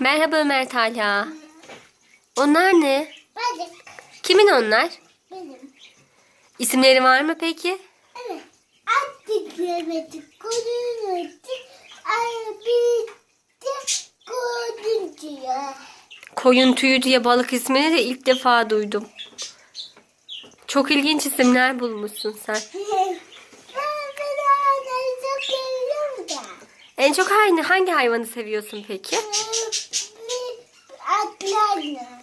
Merhaba Ömer Talha. Onlar ne? Balık Kimin onlar? benim. İsimleri var mı peki? Evet. Attık yemedik, bir de koydun diyor. Koyun tüyü diye balık ismini de ilk defa duydum. Çok ilginç isimler bulmuşsun sen. Ben ben anayı çok seviyorum da. En çok hangi, hangi hayvanı seviyorsun peki? Atlarla.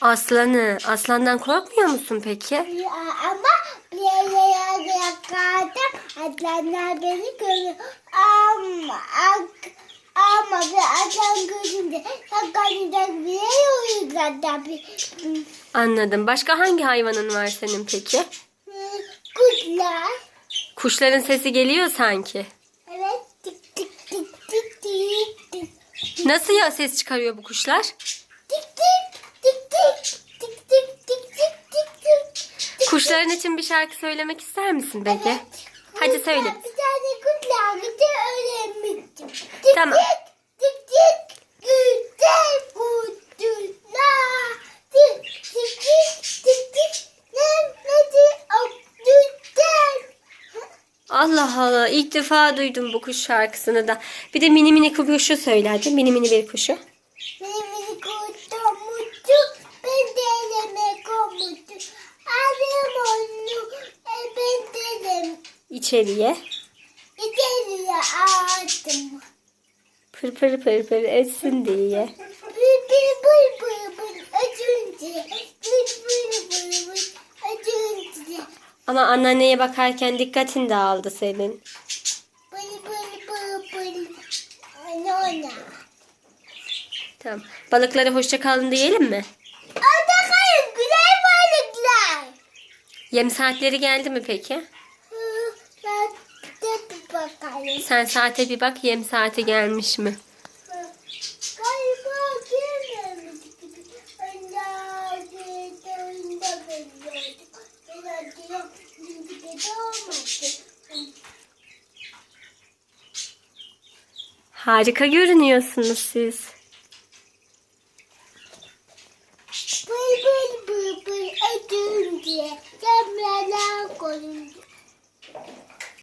Aslanı. Aslandan korkmuyor musun peki? Ama bir yere yakardım. Atlarlar beni görüyor. Ama ama bir bir yer yok zaten. Bir, Anladım. Başka hangi hayvanın var senin peki? Kuşlar. Kuşların sesi geliyor sanki. Evet. Tik tik tik tik tik tik. Nasıl ya ses çıkarıyor bu kuşlar? Tik tik tik tik tik tik tik tik tik tik. Kuşların için bir şarkı söylemek ister misin peki? Evet. Hadi söyle. Bir tane kuşlar güzel öğrenmiştim. Tik Tamam. tik tik güzel kuşlar. Tik tik tik tik tik nemledi o güzel. Allah Allah ilk defa duydum bu kuş şarkısını da. Bir de mini mini kuşu söyle hadi. Mini mini bir kuşu. Benim beni kurtarmıştı. Ben de elime koymuştum. Aldım onu. E, ben de elim İçeriye. içeriye attım. Pır pır pır pır etsin diye. Bir bir bır bır bır ötünce. Bır bır ötünce. Ama anneanneye bakarken dikkatin dağıldı senin. Bır. Ana ana. Tamam. Balıklara hoşça kalın diyelim mi? Orada kayın güzel balıklar. Yem saatleri geldi mi peki? Ben de bir bakayım. Sen saate bir bak yem saati gelmiş mi? Harika görünüyorsunuz siz. Bıy bıy bıy bıy.